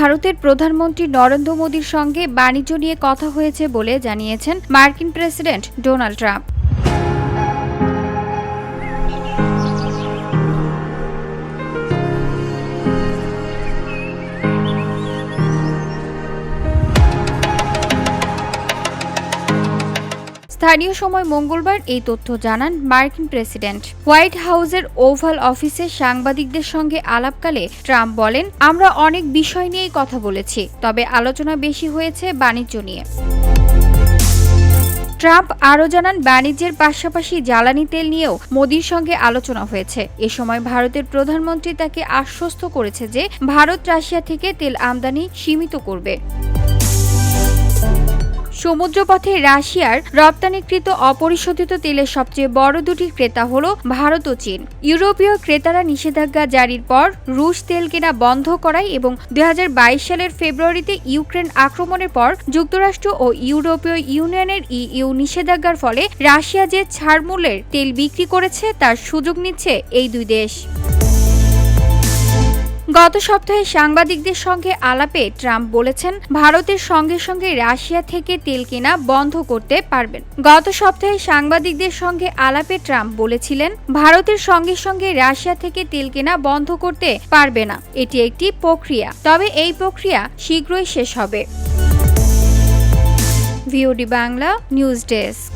ভারতের প্রধানমন্ত্রী নরেন্দ্র মোদীর সঙ্গে বাণিজ্য নিয়ে কথা হয়েছে বলে জানিয়েছেন মার্কিন প্রেসিডেন্ট ডোনাল্ড ট্রাম্প। স্থানীয় সময় মঙ্গলবার এই তথ্য জানান মার্কিন প্রেসিডেন্ট। হোয়াইট হাউসের ওভাল অফিসে সাংবাদিকদের সঙ্গে আলাপকালে ট্রাম্প বলেন, আমরা অনেক বিষয় নিয়েই কথা বলেছি, তবে আলোচনা বেশি হয়েছে বাণিজ্য নিয়ে। ট্রাম্প আরও জানান, বাণিজ্যের পাশাপাশি জ্বালানি তেল নিয়েও মোদির সঙ্গে আলোচনা হয়েছে। এ সময় ভারতের প্রধানমন্ত্রী তাকে আশ্বস্ত করেছে যে, ভারত রাশিয়া থেকে তেল আমদানি সীমিত করবে। সমুদ্রপথে রাশিয়ার রপ্তানিকৃত অপরিশোধিত তেলের সবচেয়ে বড় দুটি ক্রেতা হল ভারত ও চীন। ইউরোপীয় ক্রেতারা নিষেধাজ্ঞা জারির পর রুশ তেল কেনা বন্ধ করায় এবং দু হাজার বাইশ সালের ফেব্রুয়ারিতে ইউক্রেন আক্রমণের পর যুক্তরাষ্ট্র ও ইউরোপীয় ইউনিয়নের ইইউ নিষেধাজ্ঞার ফলে রাশিয়া যে ছাড় মূল্যের তেল বিক্রি করেছে তার সুযোগ নিচ্ছে এই দুই দেশ। গত সপ্তাহে সাংবাদিকদের সঙ্গে আলাপে ট্রাম্প বলেছেন, ভারতের সঙ্গে সঙ্গে রাশিয়া থেকে তেল কেনা বন্ধ করতে পারবেন। গত সপ্তাহে সাংবাদিকদের সঙ্গে আলাপে ট্রাম্প বলেছিলেন, ভারতের সঙ্গে সঙ্গে রাশিয়া থেকে তেল কেনা বন্ধ করতে পারবে না। এটি একটি প্রক্রিয়া। তবে এই প্রক্রিয়া শীঘ্রই শেষ হবে। VOD Bangla, news desk.